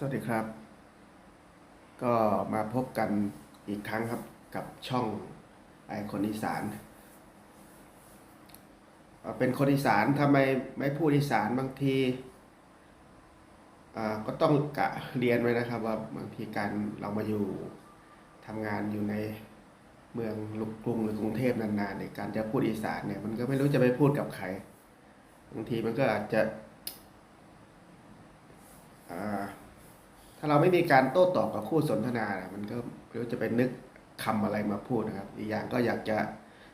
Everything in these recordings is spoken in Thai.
สวัสดีครับ ก็มาพบกันอีกครั้งครับกับช่องไอคนอีสาน เป็นคนอีสานทำไมไม่พูดอีสานบางทีอ่าก็ต้องกะเรียนไว้นะครับว่าบางทีการเรามาอยู่ทำงานอยู่ในเมืองลุกกรุงหรือกรุงเทพนานๆเนี่ยการจะพูดอีสานเนี่ยมันก็ไม่รู้จะไปพูดกับใครบางทีมันก็อาจจะอ่า ถ้าเราไม่มีการโต้ตอบกับคู่สนทนานะมันก็ไม่รู้จะไปนึกคำอะไรมาพูดนะครับ อีกอย่างก็อยากจะ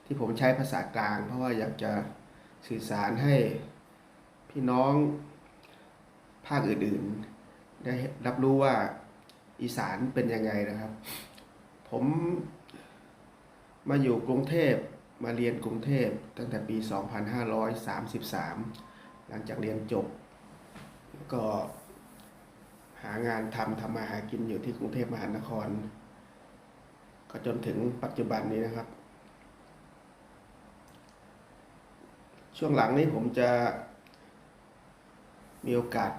ที่ผมใช้ภาษากลาง เพราะว่าอยากจะสื่อสารให้พี่น้องภาคอื่นๆ ได้รับรู้ว่าอีสานเป็นยังไงนะครับ ผมมาอยู่กรุงเทพมาเรียนกรุงเทพตั้งแต่ปี 2533 หลังจากเรียนจบ ก็ หางานทำทำมาหากินอยู่ที่กรุงเทพมหานคร ก็จนถึงปัจจุบันนี้นะครับ ช่วงหลังนี้ผมจะมีโอกาส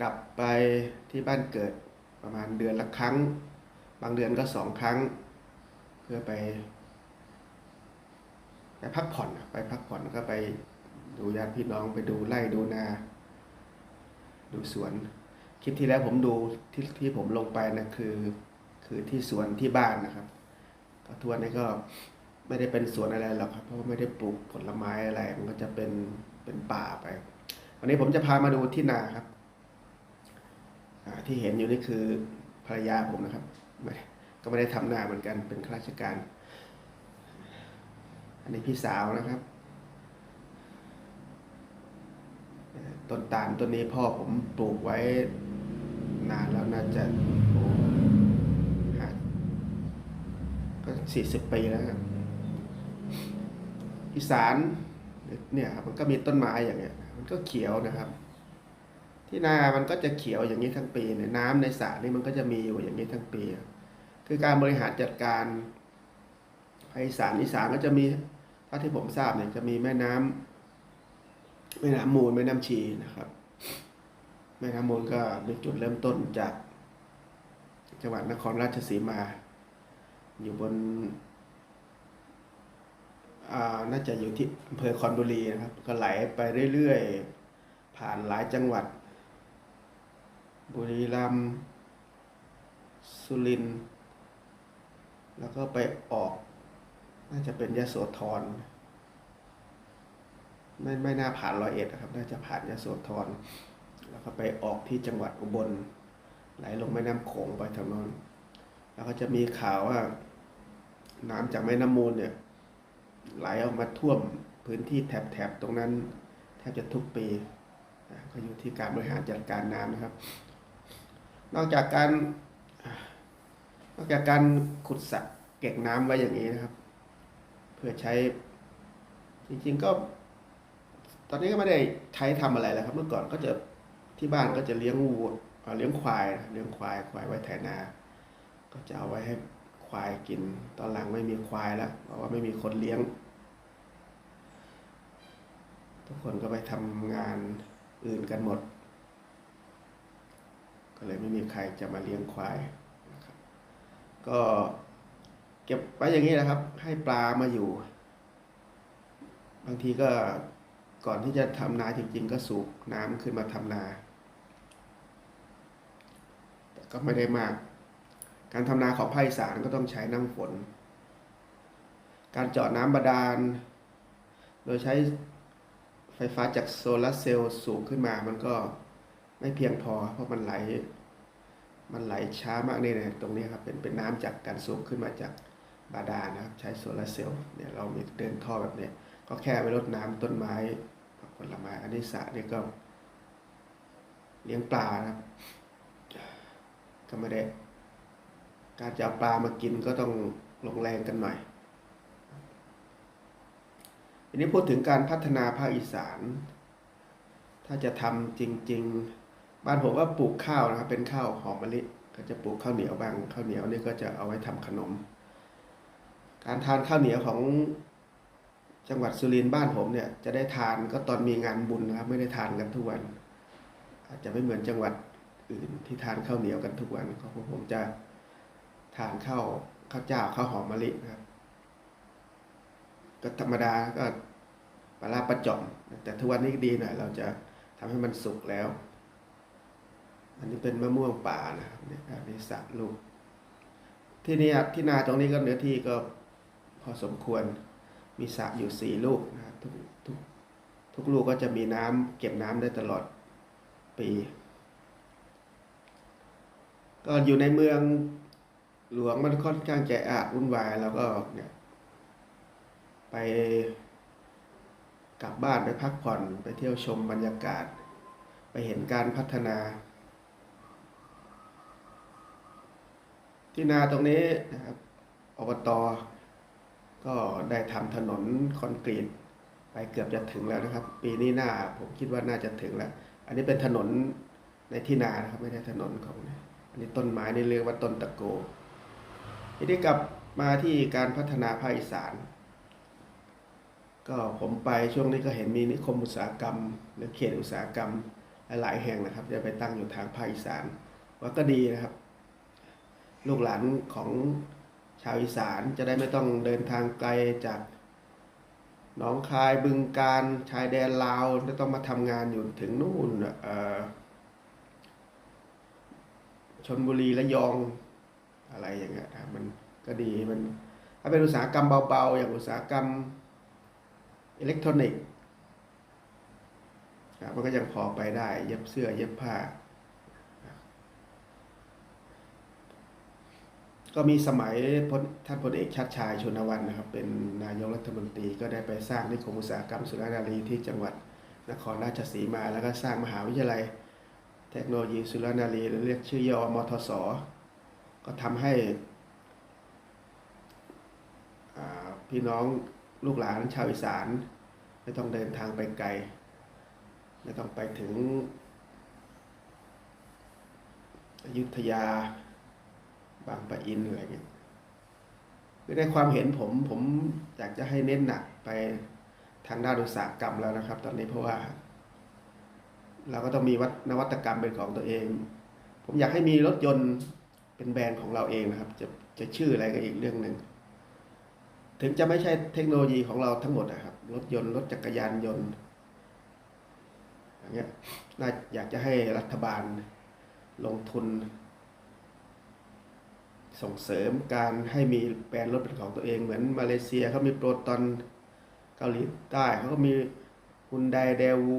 กลับไปที่บ้านเกิดประมาณเดือนละครั้ง บางเดือนก็สองครั้ง เพื่อไปไปพักผ่อนไปพักผ่อนก็ไปดูญาติพี่น้องไปดูไร่ดูนา ดูสวน คลิปที่แล้วผมดูที่ที่ผมลงไปนะคือ คือที่สวนที่บ้านนะครับก็ทวนนี้ก็ไม่ได้เป็นสวนอะไรหรอกครับเพราะว่าไม่ได้ปลูกผลไม้อะไร มันก็จะเป็นเป็นป่าไป วันนี้ผมจะพามาดูที่นาครับที่เห็นอยู่นี่คือภรรยาผมนะครับก็ไม่ได้ทำนาเหมือนกันเป็นข้าราชการ อันนี้พี่สาวนะครับ ต้นตาลต้นนี้พ่อผมปลูกไว้นานแล้วน่าจะหก็สี่สิบปีแล้วครับอีสานเนี่ยครับมันก็มีต้นไม้อย่างเงี้ย มันก็เขียวนะครับ ที่นา มันก็จะเขียวอย่างนี้ทั้งปีเนี่ยน้ำในสระนี่มันก็จะมีอยู่อย่างนี้ทั้งปี คือการบริหารจัดการภาคอีสานอีสานก็จะมีเท่าที่ผมทราบเนี่ยจะมีแม่น้ำแม่น้ำมูลแม่น้ำชีนะครับแม่น้ำมูลก็เป็นจุดเริ่มต้นจากจังหวัดนครราชสีมา อยู่บนอ่าน่าจะอยู่ที่อำเภอคอนบุรีนะครับ ก็ไหลไปเรื่อยๆ ผ่านหลายจังหวัด บุรีรัมย์สุรินทร์แล้วก็ไปออก น่าจะเป็นยโสธร ไม่ไม่น่าผ่านร้อยเอ็ดนะครับ น่าจะผ่านยโสธรแล้วก็ไปออกที่จังหวัดอุบลไหลลงแม่น้ำโขงไปทางโน้นแล้วก็จะมีข่าวว่า น้ำจากแม่น้ำมูลเนี่ย ไหลออกมาท่วมพื้นที่แถบๆตรงนั้น แทบจะทุกปีก็อยู่ที่การบริหารจัดการน้ำนะครับ นอกจากการ นอกจากการขุดสระเก็บน้ำไว้อย่างนี้นะครับ เพื่อใช้จริงๆก็ อนนี้ก็ไม่ได้ใช้ทำอะไรแล้วครับ เมื่อก่อนก็จะที่บ้านก็จะเลี้ยงวัวเลี้ยงควายเลี้ยงควายควายไว้ไถนา ก็จะเอาไว้ให้ควายกิน ตอนหลังไม่มีควายแล้วเพราะว่าไม่มีคนเลี้ยง ทุกคนก็ไปทำงานอื่นกันหมด ก็เลยไม่มีใครจะมาเลี้ยงควายนะครับก็เก็บไว้อย่างนี้นะครับ ให้ปลามาอยู่ บางทีก็ ก่อนที่จะทำนาจริง ๆ ก็สูบน้ำขึ้นมาทำนา แต่ก็ไม่ได้มาก การทำนาของภาคอีสานก็ต้องใช้น้ำฝน การเจาะน้ำบาดาล โดยใช้ไฟฟ้าจากโซลาร์เซลล์สูงขึ้นมามันก็ไม่เพียงพอ เพราะมันไหล มันไหลช้ามากนี่นะตรงนี้ครับเป็นเป็นน้ำจากการสูบขึ้นมาจากบาดาลนะครับ ใช้โซลาร์เซลล์เนี่ยเรามีเดินท่อแบบนี้ก็แค่ไปรดน้ำต้นไม้ ผลไม้อันนี้สระนี่ก็ เลี้ยงปลานะครับก็ไม่ได้ การจะเอาปลามากินก็ต้องลงแรงกันหน่อยทีนี้พูดถึงการพัฒนาภาคอีสาน ถ้าจะทำจริง ๆ บ้านผมก็ปลูกข้าวนะครับ เป็นข้าวหอมมะลิ ก็จะปลูกข้าวเหนียวบ้าง ข้าวเหนียวนี่ก็จะเอาไว้ทำขนม การทานข้าวเหนียวของ จังหวัดสุรินทร์บ้านผมเนี่ยจะได้ทานก็ตอนมีงานบุญนะครับไม่ได้ทานกันทุกวัน อาจจะไม่เหมือนจังหวัดอื่นที่ทานข้าวเหนียวกันทุกวันของผมจะทานข้าวข้าวเจ้าข้าวหอมมะลินะครับ ก็ธรรมดาก็ปลาร้าประจอมแต่ทุกวันนี้ดีหน่อยเราจะทำให้มันสุกแล้ว อันนี้เป็นมะม่วงป่านะครับเนี่ยอันนี้สามลูกที่นี่ที่นาตรงนี้ก็เนื้อที่ก็พอสมควร มีสระอยู่สี่ลูกนะครับทุกทุกทุกลูกก็จะมีน้ำเก็บน้ำได้ตลอดปี ก็อยู่ในเมืองหลวงมันค่อนข้างจะอาดวุ่นวายแล้วก็เนี่ยไปกลับบ้านไปพักผ่อนไปเที่ยวชมบรรยากาศ ไปเห็นการพัฒนา ที่นาตรงนี้นะครับอบต ก็ได้ทำถนนคอนกรีตไปเกือบจะถึงแล้วนะครับ ปีนี้หน้าผมคิดว่าน่าจะถึงแล้ว อันนี้เป็นถนนในที่นานะครับไม่ใช่ถนนของอันนี้ต้นไม้นี่เรียกว่าต้นตะโกทีนี้กลับมาที่การพัฒนาภาคอีสาน ก็ผมไปช่วงนี้ก็เห็นมีนิคมอุตสาหกรรม หรือเขตอุตสาหกรรมหลายแห่งนะครับ จะไปตั้งอยู่ทางภาคอีสานว่าก็ดีนะครับ ลูกหลานของ ชาวอีสานจะได้ไม่ต้องเดินทางไกลจากหนองคายบึงการชายแดนลาวแล้วต้องมาทำงานอยู่ถึงนู่นชนบุรีและยองอะไรอย่างเงี้ยมันก็ดีมันถ้าเป็นอุตสาหกรรมเบาๆ อย่างอุตสาหกรรมอิเล็กทรอนิกส์มันก็ยังพอไปได้ เย็บเสื้อเย็บผ้า ก็มีสมัยท่านพลเอกชัดชายชนวันนะครับ เป็นนายกรัฐมนตรีก็ได้ไปสร้างนิคมอุตสาหกรรมสุรานารีที่จังหวัดนครราชสีมา แล้วก็สร้างมหาวิทยาลัย เทคโนโลยีสุรานารีหรือเรียกชื่อย่อมทสก็ทำให้พี่น้องลูกหลานชาวอีสาน ไม่ต้องเดินทางไปไกล ไม่ต้องไปถึงอยุธยา บางปะอินอะไรเงี้ยคือในความเห็นผมผมอยากจะให้เน้นหนักไปทางด้านอุตสาหกรรมแล้วนะครับ ตอนนี้เพราะว่า เราก็ต้องมีวัฒนวัตกรรมเป็นของตัวเอง ผมอยากให้มีรถยนต์เป็นแบรนด์ของเราเองนะครับ จะจะชื่ออะไรก็อีกเรื่องหนึ่งถึงจะไม่ใช่เทคโนโลยีของเราทั้งหมดนะครับ รถยนต์รถจักรยานยนต์อย่างเงี้ยน่าอยากจะให้รัฐบาลลงทุน ส่งเสริมการให้มีแบรนด์รถเป็นของตัวเอง เหมือนมาเลเซียเขามีโปรตอนเกาหลีใต้เขาก็มีฮุนไดเดวู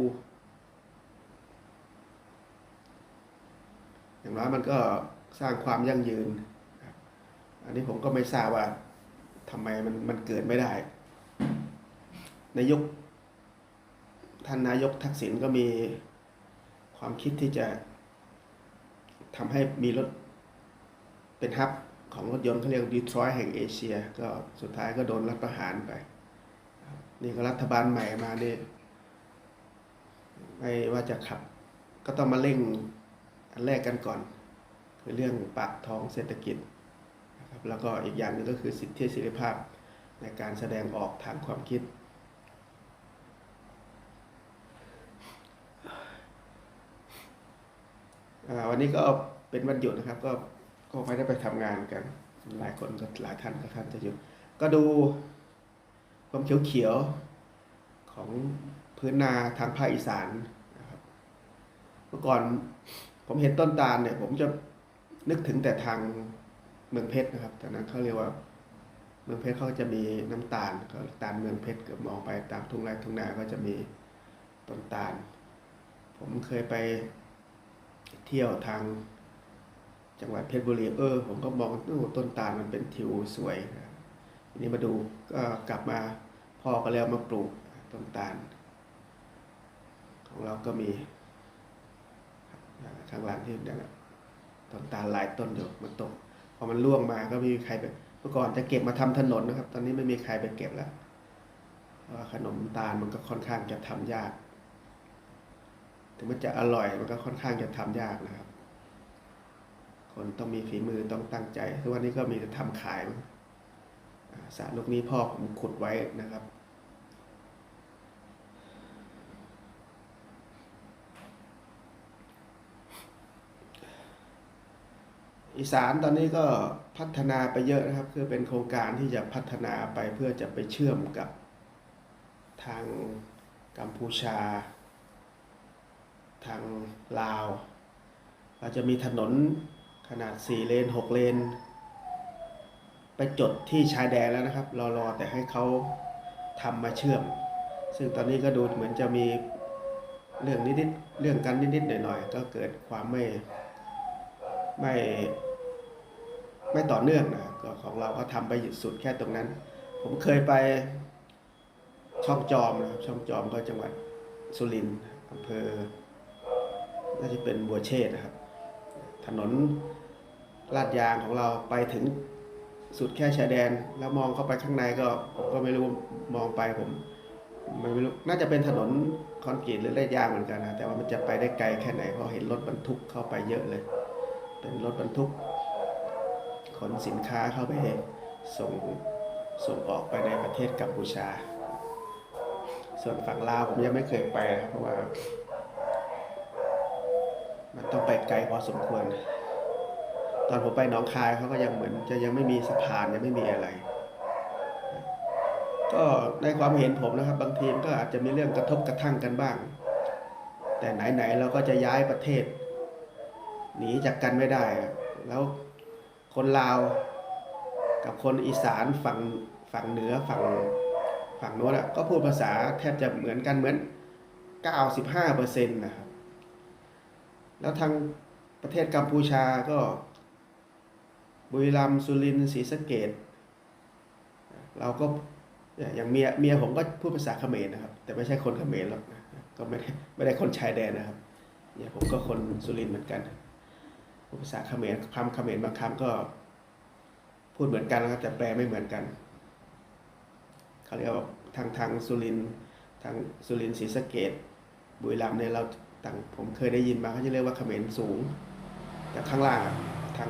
อย่างน้อยมันก็สร้างความยั่งยืน อันนี้ผมก็ไม่ทราบว่าทำไมมันมันเกิดไม่ได้ ในยุคท่านนายกทักษิณก็มีความคิดที่จะทำให้มีรถเป็นฮับ ของรถยนต์เขาเรียกดีทรอยแห่งเอเชีย ก็สุดท้ายก็โดนรัฐประหารไป นี่ก็รัฐบาลใหม่มาเนี่ยไม่ว่าจะขับ ก็ต้องมาเร่งอันแรกกันก่อน คือเรื่องปากท้องเศรษฐกิจนะครับแล้วก็อีกอย่างหนึงก็คือสิทธิเสรีภาพในการแสดงออกทางความคิด วันนี้ก็เป็นวันหยุดนะครับก็ ก็ไม่ได้ไปทำงานกัน หลายคนก็หลายท่านก็ท่านจะหยุดก็ดูความเขียวๆของพื้นนาทางภาคอีสานนะครับ เมื่อก่อนผมเห็นต้นตาลเนี่ย ผมจะนึกถึงแต่ทางเมืองเพชรนะครับตอนนั้นเขาเรียกว่าเมืองเพชรเขาจะมีน้ำตาลก็ตาลเมืองเพชรเกือบมองไปตามทุ่งไร่ทุ่งนาก็จะมีต้นตาล ผมเคยไปเที่ยวทาง จังหวัดเพชรบุรีเออผมก็มองโอ้ต้นตาลมันเป็นทิวสวยนะทีนี้มาดูก็กลับมาพ่อก็แล้วมาปลูกต้นตาล ของเราก็มีข้างหลังที่นั่นแหละต้นตาลหลายต้นอยู่มันตกพอมันร่วงมาก็ไม่มีใครไปเมื่อก่อนจะเก็บมาทำถนนนะครับ ตอนนี้ไม่มีใครไปเก็บแล้วขนมตาลมันก็ค่อนข้างจะทำยาก ถึงมันจะอร่อยมันก็ค่อนข้างจะทำยากนะครับ คนต้องมีฝีมือต้องตั้งใจทุกวันนี้ก็มีแต่ทำขายมั้งอ่ารลูกนี้พ่อผมขุดไว้นะครับออีสานตอนนี้ก็พัฒนาไปเยอะนะครับ คือเป็นโครงการที่จะพัฒนาไปเพื่อจะไปเชื่อมกับทางกัมพูชา ทางลาว เราจะมีถนน ขนาด 4 เลน 6 เลน ไปจดที่ชายแดนแล้วนะครับรอรอแต่ให้เขาทำมาเชื่อม ซึ่งตอนนี้ก็ดูเหมือนจะมีเรื่องนิดๆเรื่องกันนิดๆหน่อยๆก็เกิดความไม่ไม่ไม่ต่อเนื่องนะครับก็ของเราก็ทำไปสุดแค่ตรงนั้น ผมเคยไปช่องจอมนะครับช่องจอมก็จังหวัดสุรินทร์อำเภอน่าจะเป็นบัวเชษนะครับ ถนนลาดยางของเราไปถึงสุดแค่ชายแดน แล้วมองเข้าไปข้างในก็ผมก็ไม่รู้มองไปผมไม่รู้น่าจะเป็นถนนคอนกรีตหรือลาดยางเหมือนกันนะแต่ว่ามันจะไปได้ไกลแค่ไหนเพราะเห็นรถบรรทุกเข้าไปเยอะเลย เป็นรถบรรทุก ขนสินค้าเข้าไปส่งส่งออกไปในประเทศกัมพูชา ส่วนฝั่งลาวผมยังไม่เคยไปเพราะว่า มันต้องไปไกลพอสมควร ตอนผมไปหนองคายเขาก็ยังเหมือนจะยังไม่มีสะพานยังไม่มีอะไร ก็ในความเห็นผมนะครับ บางทีมันก็อาจจะมีเรื่องกระทบกระทั่งกันบ้าง แต่ไหนๆเราก็จะย้ายประเทศ หนีจากกันไม่ได้ แล้วคนลาวกับคนอีสานฝั่งฝั่งเหนือฝั่งฝั่งโน้นก็พูดภาษาแทบจะเหมือนกันเหมือน 95เปอร์เซ็นต์นะครับ แล้วทางประเทศกัมพูชาก็บุรีรัมย์สุรินทร์ศรีสะเกดเราก็อย่างเมียเมียผมก็พูดภาษาเขมรนะครับ แต่ไม่ใช่คนเขมรหรอกนะก็ไม่ได้ไม่ได้คนชายแดนนะครับเนี่ยผมก็คนสุรินทร์เหมือนกันพูดภาษาเขมรคำเขมรบางคำก็ พูดเหมือนกันนะครับ แต่แปลไม่เหมือนกันเขาเรียกว่าทางทางสุรินทร์ทางสุรินทร์ศรีสะเกดบุรีรัมย์เนี่ยเรา ต่างผมเคยได้ยินมาเขาจะเรียกว่าเขมรสูง แต่ข้างล่างทาง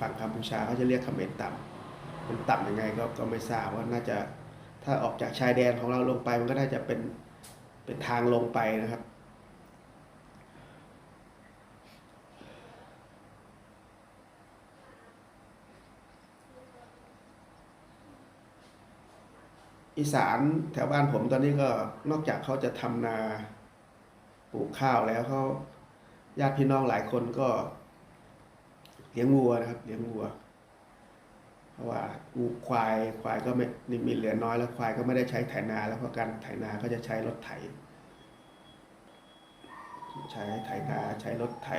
ฝั่งกัมพูชาเขาจะเรียกเขมรต่ำมันต่ำยังไงก็ก็ไม่ทราบว่าน่าจะถ้าออกจากชายแดนของเราลงไปมันก็น่าจะเป็นเป็นทางลงไปนะครับ อีสานแถวบ้านผมตอนนี้ก็นอกจากเขาจะทำนา ปลูกข้าวแล้วเขาญาติพี่น้องหลายคนก็เลี้ยงวัวนะครับ เลี้ยงวัว เพราะว่างูควายควายก็ไม่นี่มีเหลือน้อยแล้วควายก็ไม่ได้ใช้ไถนา แล้วเพราะการไถนาก็จะใช้รถไถ ใช้ไถนาใช้รถไถ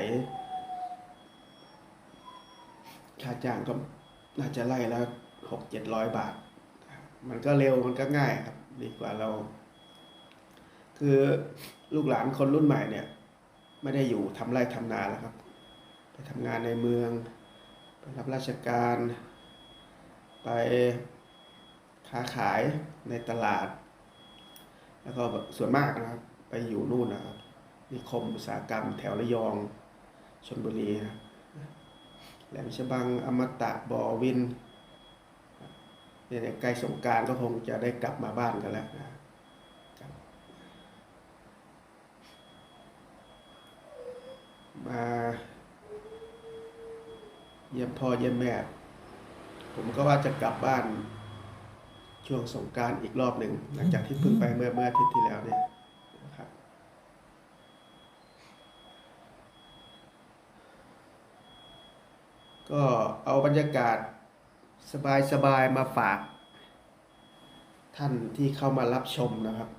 ค่าจ้างก็น่าจะไล่แล้วหกเจ็ดร้อยบาท มันก็เร็วมันก็ง่ายครับ ดีกว่าเรา คือ ลูกหลานคนรุ่นใหม่เนี่ย ไม่ได้อยู่ทำไร่ทำนาแล้วครับ ไปทำงานในเมือง ไปรับราชการ ไปค้าขายในตลาด แล้วก็ส่วนมากนะครับ ไปอยู่นู่นนะครับนิคมอุตสาหกรรมแถวระยองชนบุรีครับแหลมฉบังอมตะบอวินเนี่ยใกล้สงการก็คงจะได้กลับมาบ้านกันแล้วนะ มาเยี่ยม พ่อเยี่ยมแม่ ผมก็ว่าจะกลับบ้านช่วงสงการอีกรอบหนึ่งหลังจากที่เพิ่งไปเมื่อเมื่ออาทิตย์ที่แล้วเนี่ยนะครับก็เอาบรรยากาศสบายๆมาฝากท่านที่เข้ามารับชมนะครับ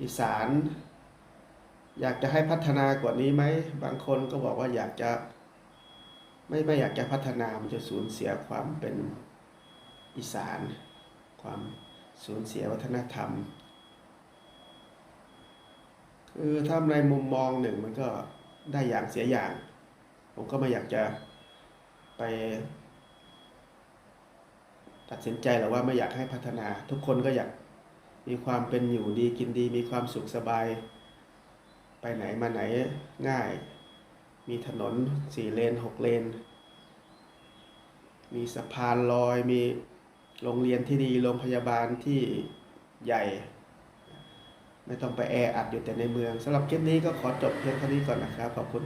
อีสาน อยากจะให้พัฒนากว่านี้ไหม บางคนก็บอกว่าอยากจะ ไม่ไม่อยากจะพัฒนามันจะสูญเสียความเป็นอีสาน ความสูญเสียวัฒนธรรม คือถ้าในมุมมองหนึ่งมันก็ได้อย่างเสียอย่าง ผมก็ไม่อยากจะไป ตัดสินใจหรอกว่าไม่อยากให้พัฒนา ทุกคนก็อยากมีความเป็นอยู่ดีกินดีมีความสุขสบาย ไปไหนมาไหนง่าย มีถนนสี่เลนหกเลน มีสะพานลอย มีโรงเรียนที่ดี โรงพยาบาลที่ใหญ่ ไม่ต้องไปแออัดอยู่แต่ในเมืองสำหรับคลิปนี้ก็ขอจบเพียงเท่านี้ก่อนนะครับ ขอบคุณ